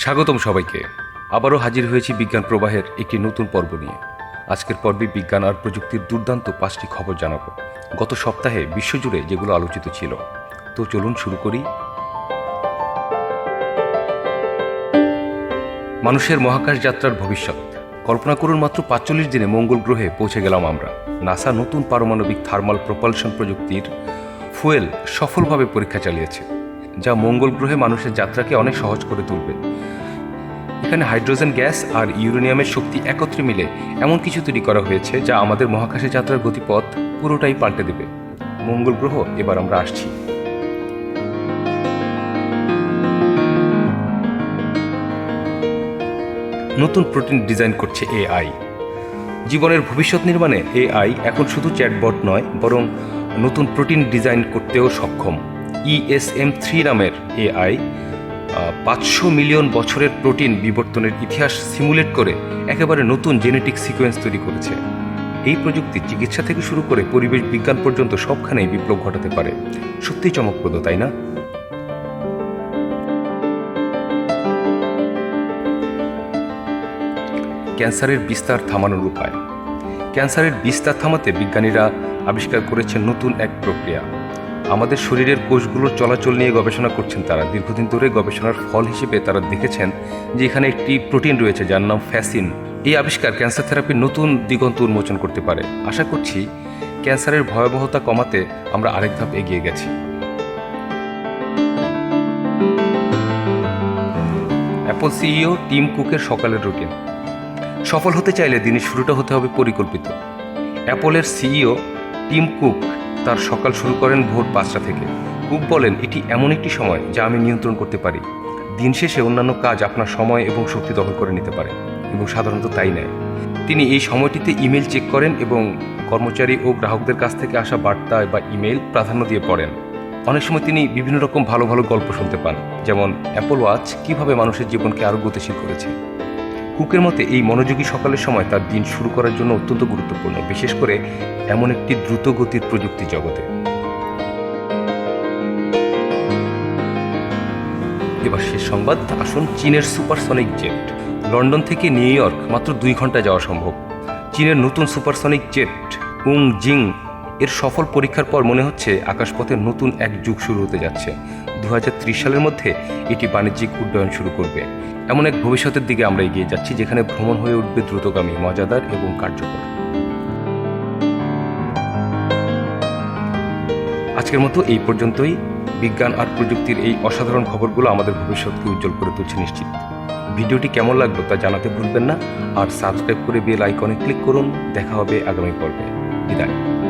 স্বাগতম সবাইকে। আবারও হাজির হয়েছি বিজ্ঞান প্রবাহের একটি নতুন পর্ব নিয়ে। আজকের পর্বে বিজ্ঞান আর প্রযুক্তির দুর্দান্ত পাঁচটি খবর জানাব। গত সপ্তাহে বিশ্বজুড়ে যেগুলো আলোচিত ছিল। তো চলুন শুরু করি। মানুষের মহাকাশ যাত্রার ভবিষ্যৎ। কল্পনা করুন মাত্র পাঁচচল্লিশ দিনে মঙ্গল গ্রহে পৌঁছে গেলাম আমরা। নাসা নতুন পারমাণবিক থার্মাল প্রপালশন প্রযুক্তির ফুয়েল সফলভাবে পরীক্ষা চালিয়েছে। যা মঙ্গল গ্রহে মানুষের যাত্রাকে অনেক সহজ করে তুলবে। এখানে হাইড্রোজেন গ্যাস আর ইউরেনিয়ামের শক্তি একত্রে মিলে এমন কিছু তৈরি করা হয়েছে যা আমাদের মহাকাশে যাত্রার গতিপথ পুরোটাই পাল্টে দেবে। মঙ্গল গ্রহ, এবার আমরা আসছি। নতুন প্রোটিন ডিজাইন করছে এআই। জীবনের ভবিষ্যৎ নির্মাণে এআই এখন শুধু চ্যাটবট নয়, বরং নতুন প্রোটিন ডিজাইন করতেও সক্ষম। ইএসএম থ্রি নামের এআই পাঁচশো মিলিয়ন বছরের প্রোটিন বিবর্তনের ইতিহাস সিমুলেট করে একেবারে নতুন জেনেটিক সিকোয়েন্স তৈরি করেছে। এই প্রযুক্তি চিকিৎসা থেকে শুরু করে পরিবেশ বিজ্ঞান পর্যন্ত সবখানেই বিপ্লব ঘটাতে পারে। সত্যিই চমকপ্রদ, তাই না? ক্যান্সারের বিস্তার থামানোর উপায়। ক্যান্সারের বিস্তার থামাতে বিজ্ঞানীরা আবিষ্কার করেছেন নতুন এক প্রক্রিয়া। আমাদের শরীরের কোষগুলোর চলাচল নিয়ে গবেষণা করছেন তারা। দীর্ঘদিন ধরে গবেষণার ফল হিসেবে তারা দেখেছেন যে এখানে একটি প্রোটিন রয়েছে যার নাম ফ্যাসিন। এই আবিষ্কার ক্যান্সার থেরাপির নতুন দিগন্ত উন্মোচন করতে পারে। আশা করছি ক্যান্সারের ভয়াবহতা কমাতে আমরা আরেক ধাপ এগিয়ে গেছি। অ্যাপল সিইও টিম কুকের সকালের রুটিন। সফল হতে চাইলে দিনের শুরুটা হতে হবে পরিকল্পিত। অ্যাপলের সিইও টিম কুক তার সকাল শুরু করেন ভোর পাঁচটা থেকে। কুক বলেন, এটি এমন একটি সময় যা আমি নিয়ন্ত্রণ করতে পারি। দিন শেষে অন্যান্য কাজ আপনার সময় এবং শক্তি দখল করে নিতে পারে এবং সাধারণত তাই নেয়। তিনি এই সময়টিতে ইমেল চেক করেন এবং কর্মচারী ও গ্রাহকদের কাছ থেকে আসা বার্তা বা ইমেল প্রাধান্য দিয়ে পড়েন। অনেক সময় তিনি বিভিন্ন রকম ভালো ভালো গল্প শুনতে পান, যেমন অ্যাপল ওয়াচ কীভাবে মানুষের জীবনকে আরও গতিশীল করেছে। কুকের মতে এই মনোযোগী সকালের সময় তার দিন শুরু করার জন্য অত্যন্ত গুরুত্বপূর্ণ, বিশেষ করে এমন একটি দ্রুত গতির প্রযুক্তি জগতে। এবার শেষ সংবাদ, আসুন চীনের সুপারসনিক জেট। লন্ডন থেকে নিউ ইয়র্ক, মাত্র দুই ঘণ্টা যাওয়া সম্ভব। চীনের নতুন সুপারসনিক জেট উং জিং এর সফল পরীক্ষার পর মনে হচ্ছে আকাশপথে নতুন এক যুগ শুরু হতে যাচ্ছে। দু হাজার ত্রিশ সালের মধ্যে এটি বাণিজ্যিক উড্ডয়ন শুরু করবে। এমন এক ভবিষ্যতের দিকে আমরা এগিয়ে যাচ্ছি যেখানে ভ্রমণ হয়ে উঠবে দ্রুতগামী, মজাদার এবং কার্যকর। আজকের মতো এই পর্যন্তই। বিজ্ঞান আর প্রযুক্তির এই অসাধারণ খবরগুলো আমাদের ভবিষ্যৎকে উজ্জ্বল করে তুলছে নিশ্চিত। ভিডিওটি কেমন লাগল তা জানাতে ভুলবেন না। আর সাবস্ক্রাইব করে বেল আইকনে ক্লিক করুন। দেখা হবে আগামী পর্বে। বিদায়।